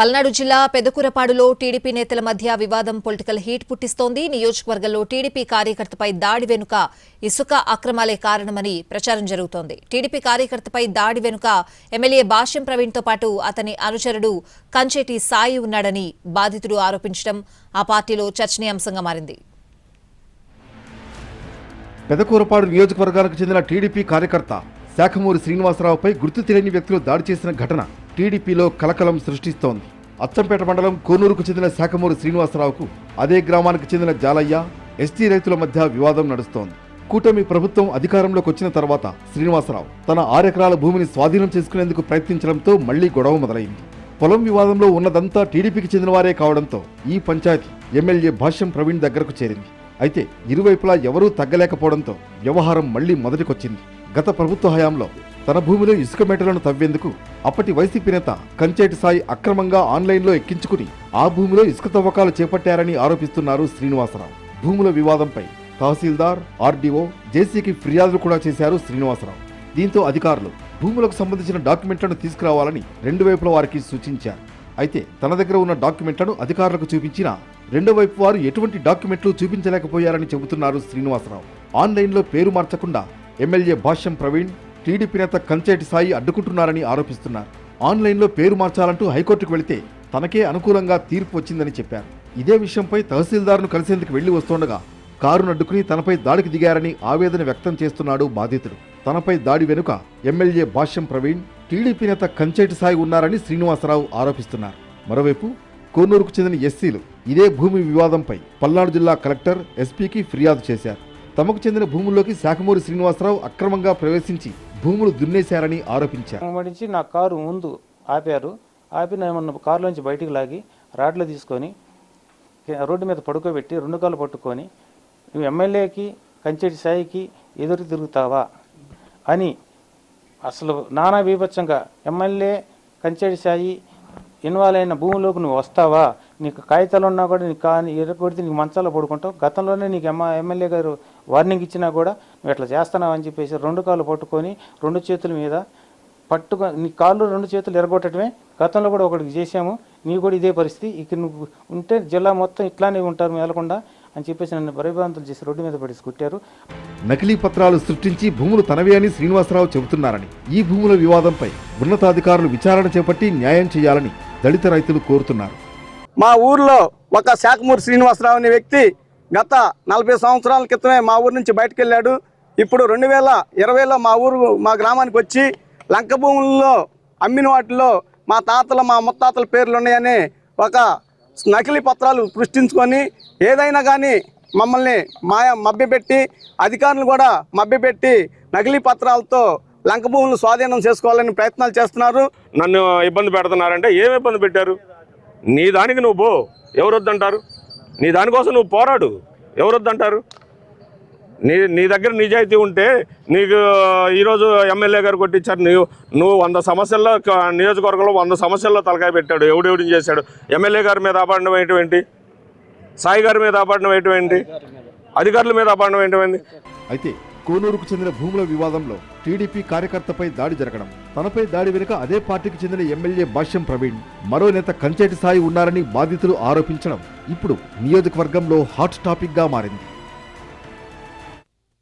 పల్నాడు జిల్లా పెదకూరపాడులో టీడీపీ నేతల మధ్య వివాదం పొలిటికల్ హీట్ పుట్టిస్తోంది. నియోజకవర్గంలో టీడీపీ కార్యకర్తపై దాడి వెనుక ఇసుక అక్రమాలే కారణమని ప్రచారం జరుగుతోంది. టీడీపీ కార్యకర్తపై దాడి వెనుక ఎమ్మెల్యే భాష్యం ప్రవీణ్తో పాటు అతని అనుచరుడు కంచేటి సాయి ఉన్నాడని బాధితుడు ఆరోపించడం ఆ పార్టీలో చర్చనీయాంశంగా మారింది. పెదకూరపాడు నియోజకవర్గానికి చెందిన టీడీపీ కార్యకర్త శాఖమూరి శ్రీనివాసరావుపై గుర్తు తెలియని వ్యక్తులు దాడి చేసిన ఘటన టీడీపీలో కలకలం సృష్టిస్తోంది. అచ్చంపేట మండలం కోనూరుకు చెందిన శాఖమూరు శ్రీనివాసరావుకు అదే గ్రామానికి చెందిన జాలయ్య ఎస్టీ రైతుల మధ్య వివాదం నడుస్తోంది. కూటమి ప్రభుత్వం అధికారంలోకి వచ్చిన తర్వాత శ్రీనివాసరావు తన ఆరెకరాల భూమిని స్వాధీనం చేసుకునేందుకు ప్రయత్నించడంతో మళ్ళీ గొడవ మొదలైంది. పొలం వివాదంలో ఉన్నదంతా టీడీపీకి చెందినవారే కావడంతో ఈ పంచాయతీ ఎమ్మెల్యే భాష్యం ప్రవీణ్ దగ్గరకు చేరింది. అయితే ఇరువైపులా ఎవరూ తగ్గలేకపోవడంతో వ్యవహారం మళ్ళీ మొదటికొచ్చింది. గత ప్రభుత్వ హయాంలో తన భూమిలో ఇసుక మెటలను తవ్వేందుకు అప్పటి వైసీపీ నేత కంచేటి సాయి అక్రమంగా ఆన్లైన్లో ఎక్కించుకుని ఆ భూమిలో ఇసుక తవ్వకాలు చేపట్టారని ఆరోపిస్తున్నారు శ్రీనివాసరావు. భూముల వివాదంపై తహసీల్దార్ ఆర్డీఓ జేసీకి ఫిర్యాదులు కూడా చేశారు శ్రీనివాసరావు. దీంతో అధికారులు భూములకు సంబంధించిన డాక్యుమెంట్లను తీసుకురావాలని రెండు వైపుల వారికి సూచించారు. అయితే తన దగ్గర ఉన్న డాక్యుమెంట్లను అధికారులకు చూపించిన రెండో వైపు వారు ఎటువంటి డాక్యుమెంట్లు చూపించలేకపోయారని చెబుతున్నారు శ్రీనివాసరావు. ఆన్లైన్లో పేరు మార్చకుండా ఎమ్మెల్యే భాష్యం ప్రవీణ్ టీడీపీ నేత కంచేటి సాయి అడ్డుకుంటున్నారని ఆరోపిస్తున్నారు. ఆన్లైన్లో పేరు మార్చాలంటూ హైకోర్టుకు వెళితే తనకే అనుకూలంగా తీర్పు వచ్చిందని చెప్పారు. ఇదే విషయంపై తహసీల్దార్ను కలిసేందుకు వెళ్ళి వస్తుండగా కారును అడ్డుకుని తనపై దాడికి దిగారని ఆవేదన వ్యక్తం చేస్తున్నాడు బాధితుడు. తనపై దాడి వెనుక ఎమ్మెల్యే భాష్యం ప్రవీణ్ టీడీపీ నేత కంచేటి సాయి ఉన్నారని శ్రీనివాసరావు ఆరోపిస్తున్నారు. మరోవైపు కోనూరుకు చెందిన ఎస్సీలు ఇదే భూమి వివాదంపై పల్నాడు జిల్లా కలెక్టర్ ఎస్పీకి ఫిర్యాదు చేశారు. తమకు చెందిన భూముల్లోకి శాఖమూరి శ్రీనివాసరావు అక్రమంగా ప్రవేశించి భూములు దున్నేశారని ఆరోపించారు. నా కారు ముందు ఆపారు. ఆపి నన్ను కారులోంచి బయటికి లాగి రాడ్లు తీసుకొని రోడ్డు మీద పడుకోబెట్టి రెండు కాళ్ళు పట్టుకొని నువ్వు ఎమ్మెల్యేకి కంచెటి సాయికి ఎదురు తిరుగుతావా? అని అసలు నానా బీభత్సంగా ఎమ్మెల్యే కంచెటి సాయి ఇన్వాల్వ్ అయిన భూమిలోకి నువ్వు వస్తావా? నీకు కాగితాలు ఉన్నా కూడా నీకు కానీ ఎరగొడితే నీకు మంచాలో పడుకుంటావు. గతంలోనే నీకు ఎమ్మ ఎమ్మెల్యే గారు వార్నింగ్ ఇచ్చినా కూడా నువ్వు ఇట్లా చేస్తున్నావు అని చెప్పేసి రెండు కాళ్ళు పట్టుకొని రెండు చేతుల మీద పట్టుకో నీ కాళ్ళు రెండు చేతులు ఎరగొట్టడమే. గతంలో కూడా ఒకటికి చేశాము. నీ కూడా ఇదే పరిస్థితి. ఇక నువ్వు ఉంటే జిల్లా మొత్తం ఇట్లానే ఉంటారు మేలకుండా అని చెప్పేసి నన్ను భయభ్రాంతులు చేసి రోడ్డు మీద పడేసి కుట్టారు. నకిలీ పత్రాలు సృష్టించి భూములు తనవే అని శ్రీనివాసరావు చెబుతున్నారని ఈ భూముల వివాదంపై ఉన్నతాధికారులు విచారణ చేపట్టి న్యాయం చేయాలని దళిత రైతులు కోరుతున్నారు. మా ఊర్లో ఒక శాఖమూరి శ్రీనివాసరావు అనే వ్యక్తి గత నలభై సంవత్సరాల క్రితమే మా ఊరు నుంచి బయటకు వెళ్ళాడు ఇప్పుడు రెండు వేల ఇరవైలో మా ఊరు మా గ్రామానికి వచ్చి లంక భూముల్లో అమ్మిన వాటిలో మా తాతల మా ముత్తాతల పేర్లు ఉన్నాయని ఒక నకిలీ పత్రాలు సృష్టించుకొని ఏదైనా కానీ మమ్మల్ని మాయ మభ్యపెట్టి అధికారులు కూడా మభ్యపెట్టి నకిలీ పత్రాలతో లంక భూములు స్వాధీనం చేసుకోవాలని ప్రయత్నాలు చేస్తున్నారు. నన్ను ఇబ్బంది పెడుతున్నారంటే ఏం ఇబ్బంది పెట్టారు? నీ దానికి నువ్వు పో. ఎవరు వద్దంటారు నీ దానికోసం నువ్వు పోరాడు. ఎవరు వద్దంటారు నీ నీ దగ్గర నిజాయితీ ఉంటే నీకు ఈరోజు ఎమ్మెల్యే గారు కొట్టించారు. నువ్వు నువ్వు వంద సమస్యల్లో నియోజకవర్గంలో వంద సమస్యల్లో తలకాయ పెట్టాడు. ఎవడెవడిని చేశాడు? ఎమ్మెల్యే గారి మీద అపాండం ఏంటి సాయి గారి మీద అపాండం ఏంటి అధికారుల మీద అపాండం ఏంటి? అయితే కోనూరుకు చెందిన భూముల వివాదంలో టీడీపీ కార్యకర్తపై దాడి జరగడం. తనపై దాడి వెనుక అదే పార్టీకి చెందిన ఎమ్మెల్యే భాష్యం ప్రవీణ్ మరో నేత కంచేటి సాయి ఉన్నారని బాధితులు ఆరోపించడం ఇప్పుడు నియోజకవర్గంలో హాట్ టాపిక్గా మారింది.